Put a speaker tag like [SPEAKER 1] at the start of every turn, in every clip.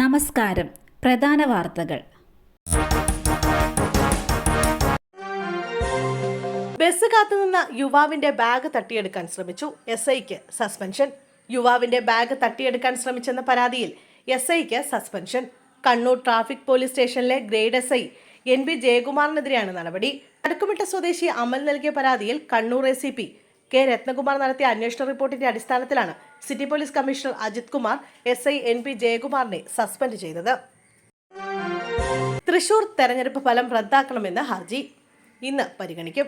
[SPEAKER 1] നമസ്കാരം പ്രധാന വാർത്തകൾ ബസ് കാത്തുനിന്ന യുവാവിന്റെ ബാഗ് തട്ടിയെടുക്കാൻ ശ്രമിച്ചു എസ് ഐക്ക് സസ്പെൻഷൻ യുവാവിന്റെ ബാഗ് തട്ടിയെടുക്കാൻ ശ്രമിച്ചെന്ന പരാതിയിൽ എസ് ഐക്ക് സസ്പെൻഷൻ കണ്ണൂർ ട്രാഫിക് പോലീസ് സ്റ്റേഷനിലെ grade S I N B ജയകുമാറിനെതിരെയാണ് നടപടി അടുക്കുമിട്ട സ്വദേശി അമൽ നൽകിയ പരാതിയിൽ Kannur A C P K Ratnakumar നടത്തിയ അന്വേഷണ റിപ്പോർട്ടിന്റെ അടിസ്ഥാനത്തിലാണ് city police commissioner Ajith Kumar S I N P ജയകുമാറിനെ സസ്പെൻഡ് ചെയ്തത്
[SPEAKER 2] തൃശൂർ തെരഞ്ഞെടുപ്പ് ഫലം റദ്ദാക്കണമെന്ന ഹർജി ഇന്ന് പരിഗണിക്കും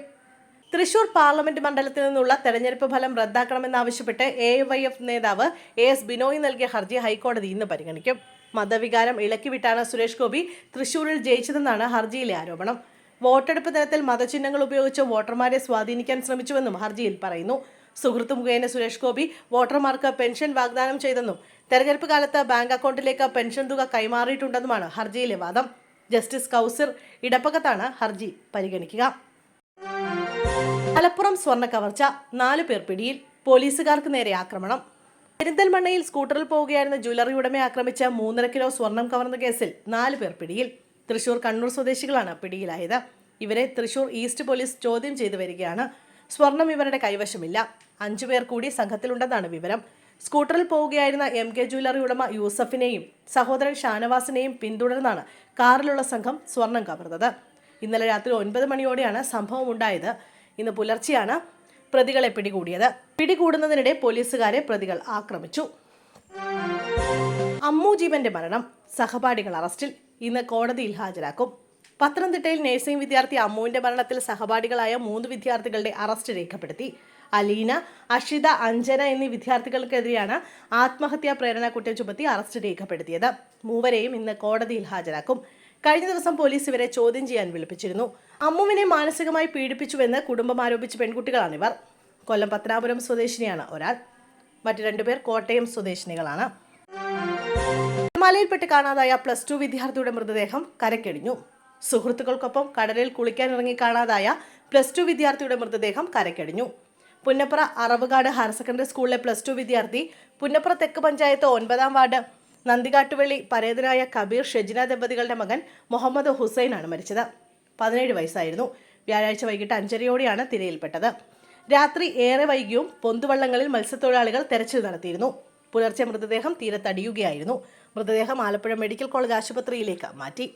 [SPEAKER 2] തൃശൂർ പാർലമെന്റ് മണ്ഡലത്തിൽ നിന്നുള്ള തെരഞ്ഞെടുപ്പ് ഫലം റദ്ദാക്കണമെന്നാവശ്യപ്പെട്ട് എ വൈ എഫ് നേതാവ് എ എസ് ബിനോയ് നൽകിയ ഹർജി ഹൈക്കോടതി ഇന്ന് പരിഗണിക്കും മതവികാരം ഇളക്കിവിട്ടാണ് സുരേഷ് ഗോപി തൃശൂരിൽ ജയിച്ചതെന്നാണ് ഹർജിയിലെ ആരോപണം വോട്ടെടുപ്പ് ദിനത്തിൽ മതചിഹ്നങ്ങൾ ഉപയോഗിച്ച് വോട്ടർമാരെ സ്വാധീനിക്കാൻ ശ്രമിച്ചുവെന്നും ഹർജിയിൽ പറയുന്നു സുഹൃത്തു മുഖേന സുരേഷ് ഗോപി വോട്ടർമാർക്ക് പെൻഷൻ വാഗ്ദാനം ചെയ്തെന്നും തെരഞ്ഞെടുപ്പ് കാലത്ത് ബാങ്ക് അക്കൗണ്ടിലേക്ക് പെൻഷൻ തുക കൈമാറിയിട്ടുണ്ടെന്നുമാണ് ഹർജിയിലെ വാദം ജസ്റ്റിസ് കൗസിർ ഇടപ്പകത്താണ് ഹർജി പരിഗണിക്കുക
[SPEAKER 3] മലപ്പുറം സ്വർണ്ണ കവർച്ച നാലു പേർ പിടിയിൽ പോലീസുകാർക്ക് നേരെ ആക്രമണം പെരിന്തൽമണ്ണയിൽ സ്കൂട്ടറിൽ പോവുകയായിരുന്ന ജ്വല്ലറി ഉടമയെ ആക്രമിച്ച മൂന്നര കിലോ സ്വർണം കവർന്ന കേസിൽ നാല് പേർ പിടിയിൽ തൃശൂർ കണ്ണൂർ സ്വദേശികളാണ് പിടിയിലായത് ഇവരെ തൃശൂർ ഈസ്റ്റ് പോലീസ് ചോദ്യം ചെയ്തു വരികയാണ് സ്വർണം ഇവരുടെ കൈവശമില്ല അഞ്ചുപേർ കൂടി സംഘത്തിലുണ്ടെന്നാണ് വിവരം സ്കൂട്ടറിൽ പോവുകയായിരുന്ന എം കെ ജ്വല്ലറി ഉടമ യൂസഫിനെയും സഹോദരൻ ഷാനവാസിനെയും പിന്തുടർന്നാണ് കാറിലുള്ള സംഘം സ്വർണം കവർന്നത് ഇന്നലെ രാത്രി ഒൻപത് മണിയോടെയാണ് സംഭവം ഉണ്ടായത് ഇന്ന് പുലർച്ചെയാണ് പ്രതികളെ പിടികൂടിയത് പിടികൂടുന്നതിനിടെ പോലീസുകാരെ പ്രതികൾ ആക്രമിച്ചു
[SPEAKER 4] അമ്മു ജീവന്റെ മരണം സഹപാഠികൾ അറസ്റ്റിൽ ഇന്ന് കോടതിയിൽ ഹാജരാക്കും പത്തനംതിട്ടയിൽ നഴ്സിംഗ് വിദ്യാർത്ഥി അമ്മുവിന്റെ മരണത്തിൽ സഹപാഠികളായ മൂന്ന് വിദ്യാർത്ഥികളുടെ അറസ്റ്റ് രേഖപ്പെടുത്തി അലീന അഷിത അഞ്ജന എന്നീ വിദ്യാർത്ഥികൾക്കെതിരെയാണ് ആത്മഹത്യാ പ്രേരണ കുറ്റം ചുമത്തി അറസ്റ്റ് രേഖപ്പെടുത്തിയത് മൂവരെയും ഇന്ന് കോടതിയിൽ ഹാജരാക്കും കഴിഞ്ഞ ദിവസം പോലീസ് ഇവരെ ചോദ്യം ചെയ്യാൻ വിളിപ്പിച്ചിരുന്നു അമ്മുവിനെ മാനസികമായി പീഡിപ്പിച്ചുവെന്ന് കുടുംബം ആരോപിച്ച പെൺകുട്ടികളാണിവർ കൊല്ലം പത്തനാപുരം സ്വദേശിനിയാണ് ഒരാൾ മറ്റു രണ്ടുപേർ കോട്ടയം സ്വദേശിനികളാണ്
[SPEAKER 5] മലയിൽപ്പെട്ട് കാണാതായ പ്ലസ് ടു വിദ്യാർത്ഥിയുടെ മൃതദേഹം കരക്കെടിഞ്ഞു സുഹൃത്തുക്കൾക്കൊപ്പം കടലിൽ കുളിക്കാൻ ഇറങ്ങി കാണാതായ പ്ലസ് ടു വിദ്യാർത്ഥിയുടെ മൃതദേഹം കരക്കടിഞ്ഞു പുന്നപ്ര അറവുകാട് ഹയർ സെക്കൻഡറി സ്കൂളിലെ പ്ലസ് ടു വിദ്യാർത്ഥി പുന്നപ്ര തെക്ക് പഞ്ചായത്ത് ഒൻപതാം വാർഡ് നന്ദികാട്ടുവള്ളി പരേതനായ കബീർ ഷെജിന ദമ്പതികളുടെ മകൻ മുഹമ്മദ് ഹുസൈനാണ് മരിച്ചത് പതിനേഴ് വയസ്സായിരുന്നു വ്യാഴാഴ്ച വൈകിട്ട് അഞ്ചരയോടെയാണ് തിരയിൽപ്പെട്ടത് രാത്രി ഏറെ വൈകിയും പൊന്തുവള്ളങ്ങളിൽ മത്സ്യത്തൊഴിലാളികൾ തെരച്ചിൽ നടത്തിയിരുന്നു പുലർച്ചെ മൃതദേഹം തീരത്തടിയുകയായിരുന്നു മൃതദേഹം ആലപ്പുഴ മെഡിക്കൽ കോളേജ് ആശുപത്രിയിലേക്ക് മാറ്റി